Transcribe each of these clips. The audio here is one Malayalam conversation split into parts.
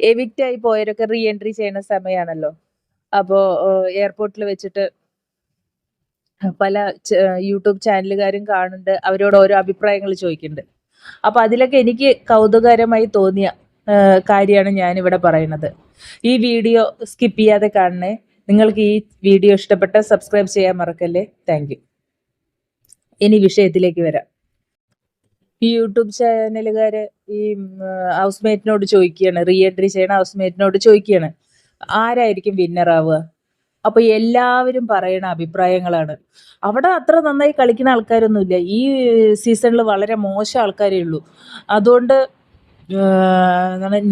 എവിക്റ്റ് ആയി പോയവരൊക്കെ റീ എൻട്രി ചെയ്യുന്ന സമയമാണല്ലോ അപ്പോ എയർപോർട്ടിൽ വെച്ചിട്ട് പല യൂട്യൂബ് ചാനലുകാരും കാണുന്നുണ്ട്. അവരോട് ഓരോ അഭിപ്രായങ്ങൾ ചോദിക്കുന്നുണ്ട്. അപ്പൊ അതിലൊക്കെ എനിക്ക് കൗതുകകരമായി തോന്നിയ കാര്യമാണ് ഇവിടെ പറയുന്നത്. ഈ വീഡിയോ സ്കിപ്പ് ചെയ്യാതെ കാണണേ. നിങ്ങൾക്ക് ഈ വീഡിയോ ഇഷ്ടപ്പെട്ട സബ്സ്ക്രൈബ് ചെയ്യാൻ മറക്കല്ലേ. താങ്ക് ഇനി വിഷയത്തിലേക്ക് വരാം. ഈ യൂട്യൂബ് ചാനലുകാര് ഈ ഹൗസ് മേറ്റിനോട് ചോദിക്കുകയാണ്. റീ എൻട്രി ചെയ്യണ ഹൗസ് മേറ്റിനോട് ചോദിക്കുകയാണ്. ആരായിരിക്കും വിന്നർ ആവുക? അപ്പൊ എല്ലാവരും പറയുന്ന അഭിപ്രായങ്ങളാണ്. അവിടെ അത്ര നന്നായി കളിക്കുന്ന ആൾക്കാരൊന്നുമില്ല. ഈ സീസണിൽ വളരെ മോശം ആൾക്കാരേ ഉള്ളൂ. അതുകൊണ്ട്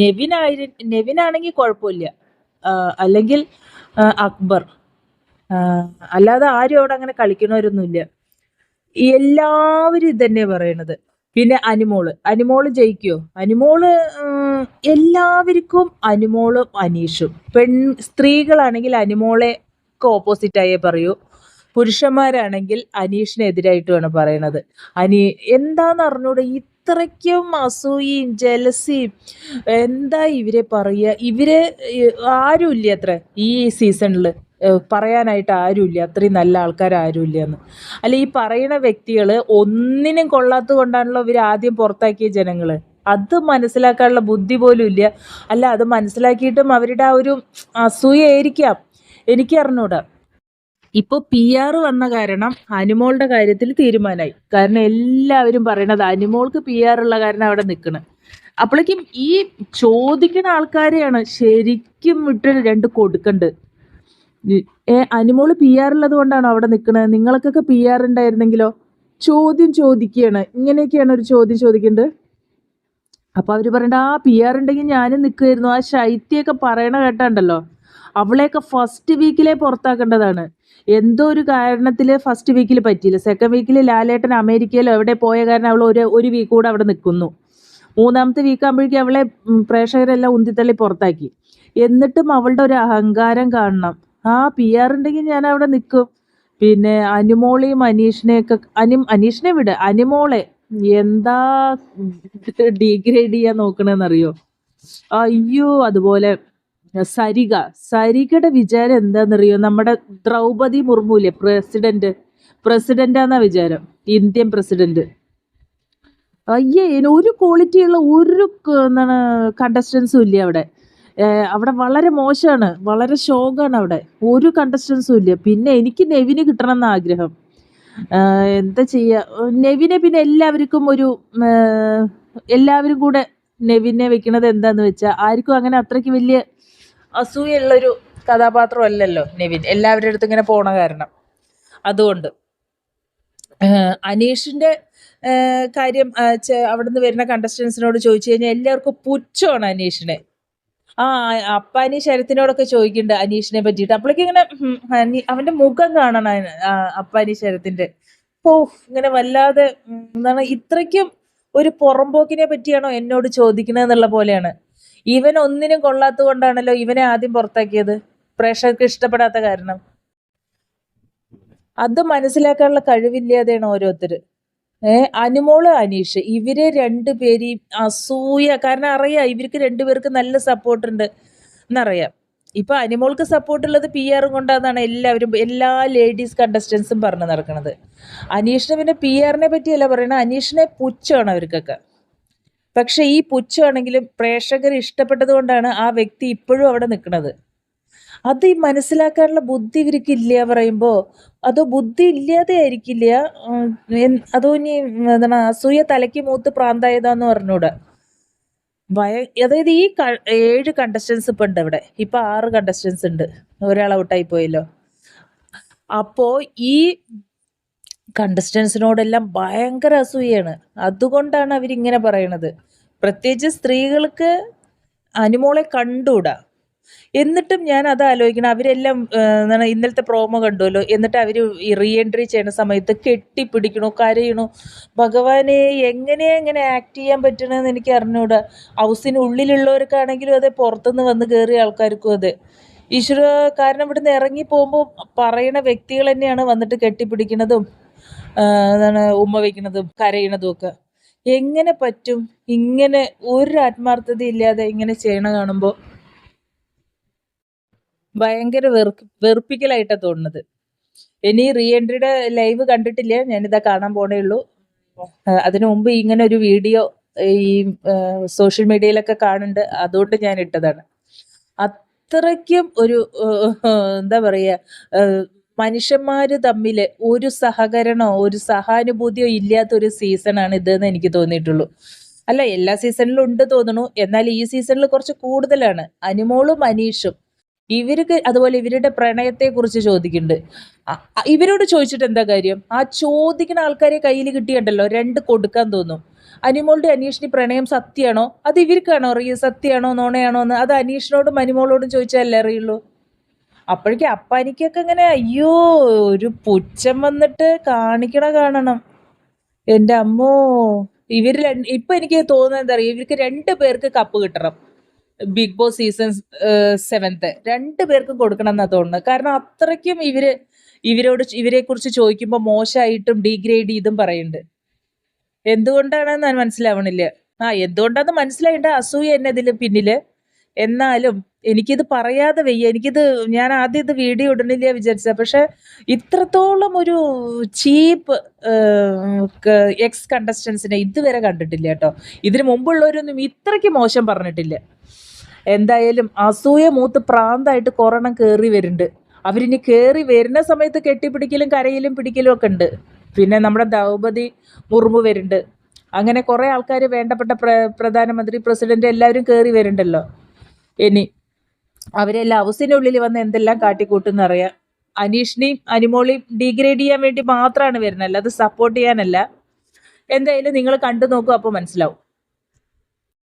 നെവിനായി നെവിനാണെങ്കിൽ കുഴപ്പമില്ല. അല്ലെങ്കിൽ അക്ബർ. അല്ലാതെ ആരും അവിടെ അങ്ങനെ കളിക്കണവരൊന്നുമില്ല. എല്ലാവരും ഇതന്നെ പറയണത്. പിന്നെ അനിമോൾ. അനിമോൾ ജയിക്കുമോ അനിമോൾ എല്ലാവർക്കും അനുമോളും അനീഷും. പെൺ സ്ത്രീകളാണെങ്കിൽ അനിമോളെ ഓപ്പോസിറ്റായേ പറയൂ. പുരുഷന്മാരാണെങ്കിൽ അനീഷിനെതിരായിട്ടുമാണ് പറയണത്. അനി എന്താന്ന് അറിഞ്ഞൂടെ? ഇത്രയ്ക്കും അസൂയയും ജലസിയും എന്താ ഇവരെ പറയുക? ഇവരെ ആരുമില്ല അത്ര ഈ സീസണിൽ പറയാനായിട്ട് ആരുമില്ല. അത്രയും നല്ല ആൾക്കാർ ആരുമില്ല എന്ന്. അല്ല ഈ പറയുന്ന വ്യക്തികൾ ഒന്നിനും കൊള്ളാത്ത കൊണ്ടാണല്ലോ ഇവർ ആദ്യം പുറത്താക്കിയ ജനങ്ങൾ അത് മനസ്സിലാക്കാനുള്ള ബുദ്ധി പോലും ഇല്ല. അല്ല അത് മനസ്സിലാക്കിയിട്ടും അവരുടെ ആ ഒരു അസൂയായിരിക്കാം എനിക്ക് അറിഞ്ഞൂടാ. ഇപ്പോൾ പി ആർ വന്ന കാരണം അനുമോളുടെ കാര്യത്തിൽ തീരുമാനമായി. കാരണം എല്ലാവരും പറയണത് അനുമോൾക്ക് പി ആർ ഉള്ള കാരണം അവിടെ നിൽക്കണം അപ്പോഴേക്കും ഈ ചോദിക്കുന്ന ആൾക്കാരെയാണ് ശരിക്കും വിട്ട് രണ്ട് കൊടുക്കണ്ട്. ഏ അനുമോൾ പി ആർ ഉള്ളത് കൊണ്ടാണോ അവിടെ നിൽക്കുന്നത് നിങ്ങൾക്കൊക്കെ പി ആർ ഉണ്ടായിരുന്നെങ്കിലോ? ചോദ്യം ചോദിക്കുകയാണ്. ഇങ്ങനെയൊക്കെയാണ് ഒരു ചോദ്യം ചോദിക്കേണ്ടത്. അപ്പൊ അവർ പറയണ്ട ആ പി ആർ ഉണ്ടെങ്കിൽ ഞാനും നിൽക്കുമായിരുന്നു ആ ശൈത്യൊക്കെ പറയണ കേട്ടാണ്ടല്ലോ? അവളെയൊക്കെ ഫസ്റ്റ് വീക്കിലെ പുറത്താക്കേണ്ടതാണ്. എന്തോ ഒരു കാരണത്തിൽ ഫസ്റ്റ് വീക്കിൽ പറ്റിയില്ല. സെക്കൻഡ് വീക്കിൽ ലാലേട്ടൻ അമേരിക്കയിലോ എവിടെ പോയ കാരണം അവൾ ഒരു ഒരു വീക്ക് കൂടെ അവിടെ നിൽക്കുന്നു മൂന്നാമത്തെ വീക്ക് ആകുമ്പോഴേക്കും അവളെ പ്രേക്ഷകരെല്ലാം ഉന്തിത്തള്ളി പുറത്താക്കി. എന്നിട്ടും അവളുടെ ഒരു അഹങ്കാരം കാണണം. ആ പി ആർ ഉണ്ടെങ്കിൽ ഞാൻ അവിടെ നിൽക്കും പിന്നെ അനുമോളെയും അനീഷിനെയൊക്കെ അനി അനീഷിനെ വിട അനുമോളെ എന്താ ഡീഗ്രേഡ് ചെയ്യാൻ നോക്കണെന്നറിയോ? അയ്യോ അതുപോലെ സരിക സരികയുടെ വിചാരം എന്താണെന്നറിയോ നമ്മുടെ ദ്രൗപതി മുർമുല്ലേ പ്രസിഡന്റ്? പ്രസിഡന്റാന്നാ വിചാരം ഇന്ത്യൻ പ്രസിഡന്റ്. അയ്യേ ഒരു ക്വാളിറ്റിയുള്ള ഒരു എന്താണ് കണ്ടസ്റ്റൻസും ഇല്ല അവിടെ. അവിടെ വളരെ മോശമാണ്. വളരെ ശോകമാണ് അവിടെ. ഒരു കണ്ടസ്റ്റൻസും ഇല്ല. പിന്നെ എനിക്ക് നെവിന് കിട്ടണം എന്ന ആഗ്രഹം എന്താ ചെയ്യുക നെവിനെ പിന്നെ എല്ലാവർക്കും ഒരു എല്ലാവരും കൂടെ നെവിനെ വെക്കണത് എന്താന്ന് വെച്ചാൽ ആർക്കും അങ്ങനെ അത്രയ്ക്ക് വലിയ അസൂയുള്ളൊരു കഥാപാത്രം അല്ലല്ലോ നെവിൻ. എല്ലാവരുടെ അടുത്ത് ഇങ്ങനെ പോണ കാരണം. അതുകൊണ്ട് അനീഷിന്റെ കാര്യം അവിടുന്ന് വരുന്ന കണ്ടസ്റ്റൻസിനോട് ചോദിച്ചു കഴിഞ്ഞാൽ എല്ലാവർക്കും പുച്ഛമാണ് അനീഷിനെ. ആ അപ്പ അനി ശരത്തിനോടൊക്കെ ചോദിക്കുന്നുണ്ട് അനീഷിനെ പറ്റിയിട്ട്. അപ്പോഴേക്ക് ഇങ്ങനെ അവന്റെ മുഖം കാണണം. അപ്പ അപ്പാനി ശരത്തിന്റെ. ഓ ഇങ്ങനെ വല്ലാതെ എന്താണ് ഇത്രയ്ക്കും ഒരു പുറമ്പോക്കിനെ പറ്റിയാണോ എന്നോട് ചോദിക്കുന്നത് എന്നുള്ള പോലെയാണ്. ഇവൻ ഒന്നിനും കൊള്ളാത്ത കൊണ്ടാണല്ലോ ഇവനെ ആദ്യം പുറത്താക്കിയത്. പ്രേക്ഷകർക്ക് ഇഷ്ടപ്പെടാത്ത കാരണം. അത് മനസ്സിലാക്കാനുള്ള കഴിവില്ലാതെയാണ് ഓരോരുത്തര്. ഏ അനുമോൾ അനീഷ് ഇവരെ രണ്ടുപേരെയും അസൂയ. കാരണം അറിയാം ഇവർക്ക് രണ്ടുപേർക്ക് നല്ല സപ്പോർട്ട് ഉണ്ട് എന്നറിയാം. ഇപ്പൊ അനിമോൾക്ക് സപ്പോർട്ട് ഉള്ളത് പി ആറും കൊണ്ടാന്നാണ് എല്ലാവരും എല്ലാ ലേഡീസ് കണ്ടസ്റ്റൻസും പറഞ്ഞു നടക്കുന്നത് അനീഷിന് പിന്നെ പി ആറിനെ പറ്റിയല്ല പറയണത് അനീഷിനെ പുച്ഛമാണ് അവർക്കൊക്കെ. പക്ഷെ ഈ പുച്ഛമാണെങ്കിലും പ്രേക്ഷകർ ഇഷ്ടപ്പെട്ടത് കൊണ്ടാണ് ആ വ്യക്തി ഇപ്പോഴും അവിടെ നിൽക്കുന്നത് അത് ഈ മനസ്സിലാക്കാനുള്ള ബുദ്ധി ഇവർക്ക് ഇല്ല പറയുമ്പോ. അതോ ബുദ്ധി ഇല്ലാതെ ആയിരിക്കില്ല അതോ ഇനി എന്താണ് അസൂയ തലയ്ക്ക് മൂത്ത് പ്രാന്തായതാന്ന് പറഞ്ഞൂടെ. ഭയ അതായത് ഈ ഏഴ് കണ്ടസ്റ്റൻസ് ഇപ്പൊ ഉണ്ട് ഇവിടെ ഇപ്പൊ ആറ് കണ്ടസ്റ്റൻസ് ഉണ്ട്. ഒരാൾ ഔട്ടായി പോയല്ലോ. അപ്പോ ഈ കണ്ടസ്റ്റൻസിനോടെല്ലാം ഭയങ്കര അസൂയാണ്. അതുകൊണ്ടാണ് അവരിങ്ങനെ പറയണത്. പ്രത്യേകിച്ച് സ്ത്രീകൾക്ക് അനുമോളെ കണ്ടൂടാ. എന്നിട്ടും ഞാൻ അത് ആലോചിക്കണം. അവരെല്ലാം എന്താണ് ഇന്നലത്തെ പ്രോമോ കണ്ടുവല്ലോ. എന്നിട്ട് അവർ റീഎൻട്രി ചെയ്യുന്ന സമയത്ത് കെട്ടിപ്പിടിക്കണു കരയണു? ഭഗവാനെ എങ്ങനെ എങ്ങനെ ആക്ട് ചെയ്യാൻ പറ്റണമെന്ന് എനിക്ക് അറിഞ്ഞൂടാ. ഹൗസിനുള്ളിലുള്ളവർക്കാണെങ്കിലും അതെ പുറത്തുനിന്ന് വന്ന് കയറിയ ആൾക്കാർക്കും അതെ. ഈശ്വര കാരണം ഇവിടുന്ന് ഇറങ്ങി പോകുമ്പോൾ പറയണ വ്യക്തികൾ തന്നെയാണ് വന്നിട്ട് കെട്ടിപ്പിടിക്കണതും എന്താണ് ഉമ്മ വയ്ക്കുന്നതും കരയണതും ഒക്കെ. എങ്ങനെ പറ്റും? ഇങ്ങനെ ഒരു ആത്മാർത്ഥത ഇല്ലാതെ ഇങ്ങനെ ചെയ്യണ കാണുമ്പോൾ ഭയങ്കര വെറുക്ക് വെറുപ്പിക്കലായിട്ടാണ് തോന്നുന്നത്. ഇനി റീ എൻട്രിയുടെ ലൈവ് കണ്ടിട്ടില്ല? ഞാനിതാ കാണാൻ പോണേ ഉള്ളൂ. അതിനു മുമ്പ് ഇങ്ങനെ ഒരു വീഡിയോ ഈ സോഷ്യൽ മീഡിയയിലൊക്കെ കാണുന്നുണ്ട്. അതുകൊണ്ട് ഞാൻ ഇട്ടതാണ്. അത്രയ്ക്കും ഒരു എന്താ പറയുക മനുഷ്യന്മാര് തമ്മിൽ ഒരു സഹകരണോ ഒരു സഹാനുഭൂതിയോ ഇല്ലാത്ത ഒരു സീസണാണ് ഇതെന്ന് എനിക്ക് തോന്നിയിട്ടുള്ളൂ. അല്ല എല്ലാ സീസണിലും ഉണ്ട് തോന്നുന്നു. എന്നാൽ ഈ സീസണിൽ കുറച്ച് കൂടുതലാണ്. അനുമോളും അനീഷും. ഇവർക്ക് അതുപോലെ ഇവരുടെ പ്രണയത്തെ കുറിച്ച് ചോദിക്കുന്നുണ്ട് ഇവരോട് ചോദിച്ചിട്ട് എന്താ കാര്യം? ആ ചോദിക്കുന്ന ആൾക്കാരെ കയ്യിൽ കിട്ടിയുണ്ടല്ലോ രണ്ട് കൊടുക്കാൻ തോന്നും. അനിമോളുടെ അനീഷിന് പ്രണയം സത്യമാണോ? അത് ഇവർക്കാണോ അറിയുക സത്യമാണോ? നോണയാണോ എന്ന്? അത് അനീഷിനോടും അനിമോളോടും ചോദിച്ചാലേ അറിയുള്ളൂ? അപ്പോഴേക്കും അപ്പാനിക്കൊക്കെ ഇങ്ങനെ അയ്യോ ഒരു പുച്ഛം വന്നിട്ട് കാണിക്കണ കാണണം. എന്റെ അമ്മോ ഇവർ ഇപ്പൊ എനിക്ക് തോന്നുന്നത് എന്താ പറയുക ഇവർക്ക് രണ്ട് പേർക്ക് കപ്പ് കിട്ടണം. ബിഗ് ബോസ് സീസൺ സെവൻത്ത് രണ്ടു പേർക്കും കൊടുക്കണം തോന്നുന്നത്. കാരണം അത്രയ്ക്കും ഇവർ ഇവരോട് ഇവരെ കുറിച്ച് ചോദിക്കുമ്പോൾ മോശമായിട്ടും ഡീഗ്രേഡ് ചെയ്തും പറയുന്നുണ്ട്. എന്തുകൊണ്ടാണെന്ന് ഞാൻ മനസ്സിലാവണില്ല. ആ എന്തുകൊണ്ടാന്ന് മനസ്സിലായിട്ട് അസൂയ എന്നെ ഇതിൽ പിന്നിൽ. എന്നാലും എനിക്കിത് പറയാതെ വയ്യ. എനിക്കിത് ഞാൻ ആദ്യം ഇത് വീഡിയോ ഇടണില്ല വിചാരിച്ച പക്ഷെ ഇത്രത്തോളം ഒരു ചീപ്പ് എക്സ് കണ്ടസ്റ്റൻസിനെ ഇതുവരെ കണ്ടിട്ടില്ല കേട്ടോ. ഇതിന് മുമ്പുള്ളവരൊന്നും ഇത്രയ്ക്ക് മോശം പറഞ്ഞിട്ടില്ല. എന്തായാലും അസൂയ മൂത്ത് പ്രാന്തായിട്ട് കൊറോണ കയറി വരുന്നുണ്ട്. അവരിനി കയറി വരുന്ന സമയത്ത് കെട്ടിപ്പിടിക്കലും കരയിലും പിടിക്കലും ഒക്കെ ഉണ്ട്. പിന്നെ നമ്മുടെ ദ്രൗപതി മുറുമ്പ് വരുന്നുണ്ട്. അങ്ങനെ കുറേ ആൾക്കാർ വേണ്ടപ്പെട്ട പ്ര പ്രധാനമന്ത്രി പ്രസിഡന്റ് എല്ലാവരും കയറി വരുന്നുണ്ടല്ലോ. ഇനി അവരെല്ലാം ഹൗസിനുള്ളിൽ വന്ന് എന്തെല്ലാം കാട്ടിക്കൂട്ടും എന്നറിയാം. അനീഷിനെയും അനിമോളെയും ഡീഗ്രേഡ് ചെയ്യാൻ വേണ്ടി മാത്രമാണ് വരുന്നത്. അല്ലാതെ സപ്പോർട്ട് ചെയ്യാനല്ല. എന്തായാലും നിങ്ങൾ കണ്ടു നോക്കൂ അപ്പോൾ മനസ്സിലാവും.